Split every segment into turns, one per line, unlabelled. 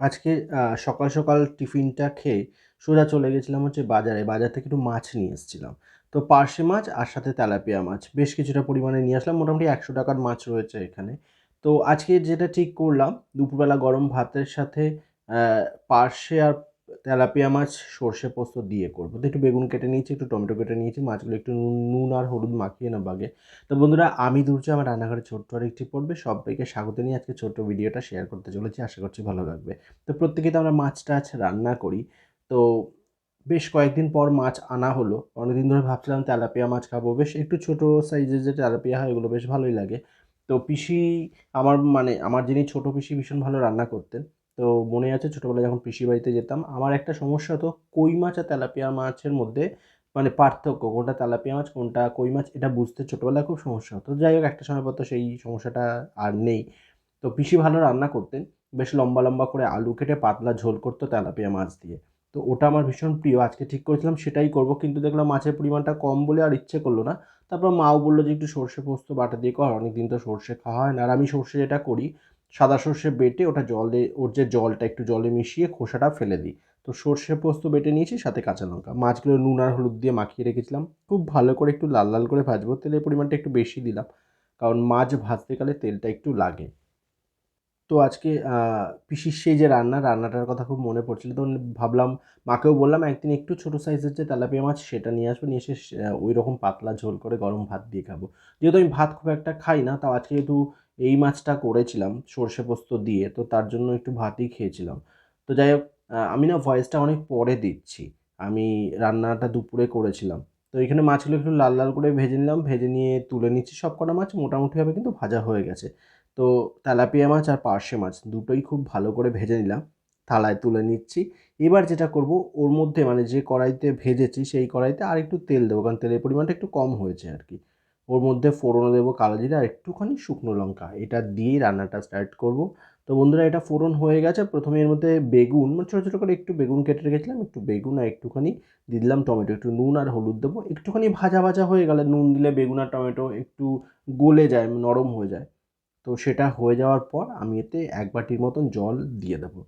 আজকে সকাল সকাল টিফিনটা খেয়ে সোজা চলে গেছিলাম হচ্ছে বাজারে। বাজার থেকে একটু মাছ নিয়ে এসেছিলাম। তো পার্শে মাছ আর সাথে তেলাপিয়া মাছ। বেশ কিছুটা পরিমাণে নিয়ে আসলাম। মোটামুটি একশো টাকার মাছ রয়েছে এখানে। তো আজকে যেটা ঠিক করলাম, দুপুরবেলা গরম ভাতের সাথে পার্শে আর তেলাপিয়া মাছ সর্ষে পোস্ত দিয়ে করব। তো একটু বেগুন কেটে নিয়েছি, একটু টমেটো কেটে নিয়েছি, মাছগুলো একটু নুন আর হলুদ মাখিয়ে না বাগে। তো বন্ধুরা, আমি দুর্য, আমার রান্নাঘরে ছোট্ট আর একটি পড়বে সবাইকে স্বাগত নিয়ে আজকে ছোট্ট ভিডিওটা শেয়ার করতে চলেছি। আশা করছি ভালো লাগবে। তো প্রত্যেকে তো আমরা মাছ টাছ রান্না করি। তো বেশ কয়েকদিন পর মাছ আনা হলো। অনেকদিন ধরে ভাবছিলাম তেলাপিয়া মাছ খাব। বেশ একটু ছোটো সাইজের যে তেলাপিয়া হয় এগুলো বেশ ভালোই লাগে। তো পিসি, আমার মানে আমার যিনি ছোটো পিসি ভীষণ ভালো রান্না করতেন তো মনে আছে ছোটোবেলায় যখন পিসি বাড়িতে যেতাম, আমার একটা সমস্যা হতো কই মাছ আর তেলাপিয়া মাছের মধ্যে মানে পার্থক্য, কোনটা তেলাপিয়া মাছ, কোনটা কই মাছ, এটা বুঝতে ছোটোবেলায় খুব সমস্যা হতো। যাই হোক, একটা সময় পর তো সেই সমস্যাটা আর নেই। তো পিসি ভালো রান্না করতেন, বেশ লম্বা লম্বা করে আলু কেটে পাতলা ঝোল করতো তেলাপিয়া মাছ দিয়ে। তো ওটা আমার ভীষণ প্রিয়, আজকে ঠিক করেছিলাম, সেটাই করব, কিন্তু দেখলাম মাছের পরিমাণটা কম বলে আর ইচ্ছে করল না। তারপর মাও বলল যে, একটু সর্ষে পোস্ত, বাটা দিয়ে কর, অনেকদিন তো সর্ষে খাওয়া হয় না। আর আমি সর্ষে যেটা করি সাদা সর্ষে বেটে ওটা জলে ওর যে জলটা, একটু জলে মিশিয়ে খোসাটা ফেলে দিই। তো সর্ষে পোস্ত বেটে নিয়েছি, সাথে কাঁচা লঙ্কা। মাছগুলো নুন আর হলুদ দিয়ে মাখিয়ে রেখেছিলাম। খুব ভালো করে একটু লাল লাল করে ভাজবো, তেলের পরিমাণটা একটু বেশি দিলাম, কারণ মাছ ভাজতে গেলে তেলটা একটু লাগে। তো আজকে পিসির সেই যে রান্না, রান্নাটার কথা খুব মনে পড়ছিল তো ভাবলাম, মাকেও বললাম, একদিন একটু ছোটো সাইজের যে তেলাপিয়া মাছ, সেটা নিয়ে আসব, নিয়ে এসে ওই রকম পাতলা ঝোল করে গরম ভাত দিয়ে খাব। যেহেতু আমি ভাত খুব একটা খাই না, তাও আজকে যেহেতু এই মাছটা করেছিলাম সর্ষে পোস্ত দিয়ে, তো তার জন্য একটু ভাতই খেয়েছিলাম। তো যাই হোক আমি না ভয়েসটা অনেক পরে দিচ্ছি। আমি রান্নাটা দুপুরে করেছিলাম। তো এখানে মাছগুলো একটু লাল লাল করে ভেজে নিলাম, ভেজে নিয়ে তুলে নিচ্ছি সব কটা মাছ মোটামুটিভাবে কিন্তু ভাজা হয়ে গেছে। তো তেলাপিয়া মাছ আর পার্শে মাছ দুটোই খুব ভালো করে ভেজে নিলাম, থালায় তুলে নিচ্ছি। এবার যেটা করব, ওর মধ্যে মানে যে কড়াইতে ভেজেছি সেই কড়াইতে আর একটু তেল দেবো, কারণ তেলের পরিমাণটা একটু কম হয়েছে আর কি। ওর মধ্যে ফোড়ন দেবো কালো জিরে আর একটুখানি শুকনো লঙ্কা। এটা দিয়েই রান্নাটা স্টার্ট করব। তো বন্ধুরা, এটা ফোড়ন হয়ে গেছে। প্রথমে এর মধ্যে বেগুন মানে ছোটো ছোটো করে একটু বেগুন কেটে রেখেছিলাম, একটু বেগুন আর একটুখানি দিয়ে দিলাম টমেটো। একটু নুন আর হলুদ দেবো। একটুখানি ভাজা ভাজা হয়ে গেলে নুন দিলে বেগুন আর টমেটো একটু গলে যায় নরম হয়ে যায়। তো সেটা হয়ে যাওয়ার পর আমি এতে এক বাটির মতন জল দিয়ে দেবো।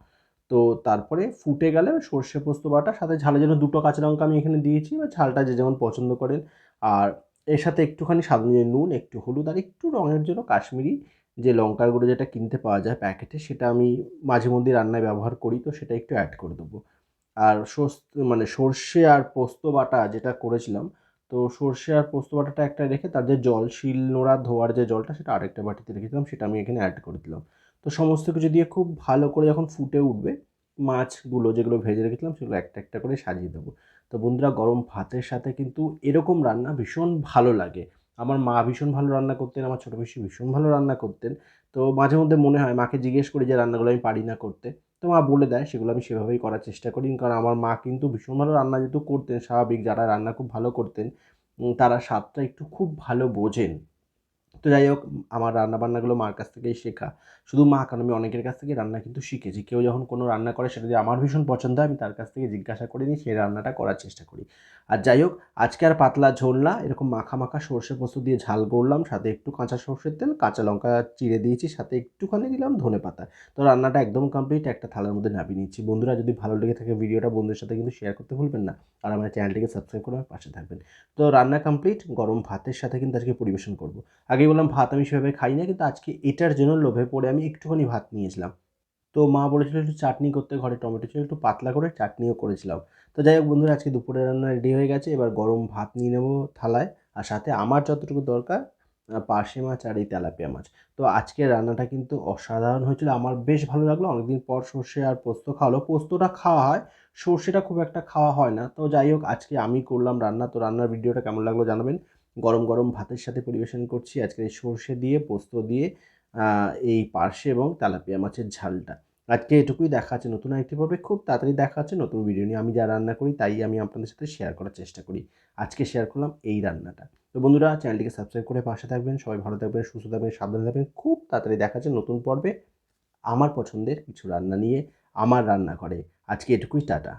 তো তারপরে ফুটে গেলে সর্ষে পোস্ত বাটা, সাথে ঝালের জন্য দুটো কাঁচা লঙ্কা আমি এখানে দিয়েছি, বা ঝালটা যে যেমন পছন্দ করেন। আর এর সাথে একটুখানি স্বাদ নুন, একটু হলুদ আর একটু রঙের জন্য কাশ্মীরি যে লঙ্কার গুঁড়ো যেটা কিনতে পাওয়া যায় প্যাকেটে, সেটা আমি মাঝে মধ্যে রান্নায় ব্যবহার করি, তো সেটা একটু অ্যাড করে দেবো। আর মানে সর্ষে আর পোস্ত বাটা যেটা করেছিলাম, তো সর্ষে আর পোস্ত বাটাটা একটা রেখে তার যে জল, শিল নোড়া, ধোয়ার যে জলটা, সেটা আরেকটা বাটিতে রেখেছিলাম সেটা আমি এখানে অ্যাড করে দিলাম। তো সমস্ত কিছু দিয়ে খুব ভালো করে যখন ফুটে উঠবে, মাছগুলো যেগুলো ভেজে রেখেছিলাম, সেগুলো একটা একটা করে সাজিয়ে দেবো। তো বন্ধুরা গরম ভাতের সাথে কিন্তু এরকম রান্না ভীষণ ভালো লাগে। আমার মা ভীষণ ভালো রান্না করতেন, আমার ছোটো বেশি ভীষণ ভালো রান্না করতেন। তো মাঝে মধ্যে মনে হয় মাকে জিজ্ঞেস করি যে, রান্নাগুলো আমি পারি না করতে? তো মা বলে দেয়, সেগুলো আমি সেভাবেই করার চেষ্টা করি। কারণ আমার মা কিন্তু ভীষণ ভালো রান্না যেহেতু করতেন, স্বাভাবিক যারা রান্না খুব ভালো করতেন তারা স্বাদটা একটু খুব ভালো বোঝেন। তো যাই হোক, আমার রান্না বান্নাগুলো মার কাছ থেকেই শেখা। শুধু মা, কারণ আমি অনেকের কাছ থেকে রান্না কিন্তু শিখেছি। কেউ যখন কোনো রান্না করে, সেটা যদি আমার ভীষণ পছন্দ হয়, আমি তার কাছ থেকে জিজ্ঞাসা করে নিই সেই রান্নাটা করার চেষ্টা করি। আর যাই হোক, আজকে আর পাতলা ঝোল না, এরকম মাখা মাখা সর্ষে পোস্ত দিয়ে ঝাল করলাম, সাথে একটু কাঁচা সর্ষের তেল, কাঁচা লঙ্কা চিড়ে দিয়েছি, সাথে একটুখানি দিলাম ধনে পাতা। তো রান্নাটা একদম কমপ্লিট একটা থালার মধ্যে নামিয়ে নিচ্ছি। বন্ধুরা, যদি ভালো লেগে থাকে ভিডিওটা, বন্ধুদের সাথে কিন্তু শেয়ার করতে ভুলবেন না। আর আমার চ্যানেলটিকে সাবস্ক্রাইব করে আমার পাশে থাকবেন। তো রান্না কমপ্লিট গরম ভাতের সাথে কিন্তু আজকে পরিবেশন করব। আগেই বললাম, ভাত আমি সেভাবে খাই না, কিন্তু আজকে এটার জন্য লোভে পড়ে আমি একটুখানি ভাত নিয়েছিলাম। তো মা বলেছিল একটু চাটনি করতে, ঘরে টমেটো ছিল, একটু পাতলা করে চাটনিও করেছিলাম। তো যাই হোক বন্ধুরা, আজকে দুপুরের রান্না রেডি হয়ে গেছে। এবার গরম ভাত নিয়ে নেব থালায়। আর সাথে আমার যতটুকু দরকার পার্শে মাছ আর এই তেলাপিয়া মাছ। তো আজকের রান্নাটা কিন্তু অসাধারণ হয়েছিল। আমার বেশ ভালো লাগল। অনেকদিন পর সর্ষে আর পোস্ত খাওয়ালো পোস্তটা খাওয়া হয়, সর্ষেটা খুব একটা খাওয়া হয় না। তো যাই হোক, আজকে আমি করলাম রান্না। তো রান্নার ভিডিওটা কেমন লাগল জানাবেন। গরম গরম ভাতের সাথে পরিবেশন করছি। আজকে এই সর্ষে দিয়ে, পোস্ত দিয়ে এই পার্শে এবং তেলাপিয়া মাছের ঝালটা। আজকে এটুকুই দেখা আছে নতুন আরেকটি পর্বে। খুব তাড়াতাড়ি দেখা আছে নতুন ভিডিও নিয়ে। আমি যা রান্না করি, তাই আমি আপনাদের সাথে শেয়ার করার চেষ্টা করি। আজকে শেয়ার করলাম এই রান্নাটা। তো বন্ধুরা চ্যানেলটিকে সাবস্ক্রাইব করে পাশে থাকবেন। সবাই ভালো থাকবেন, সুস্থ থাকবেন, সাবধানে থাকবেন। খুব তাড়াতাড়ি দেখা আছে নতুন পর্বে। আমার পছন্দের কিছু রান্না নিয়ে, আমার রান্না করে আজকে এটুকুই, টাটা।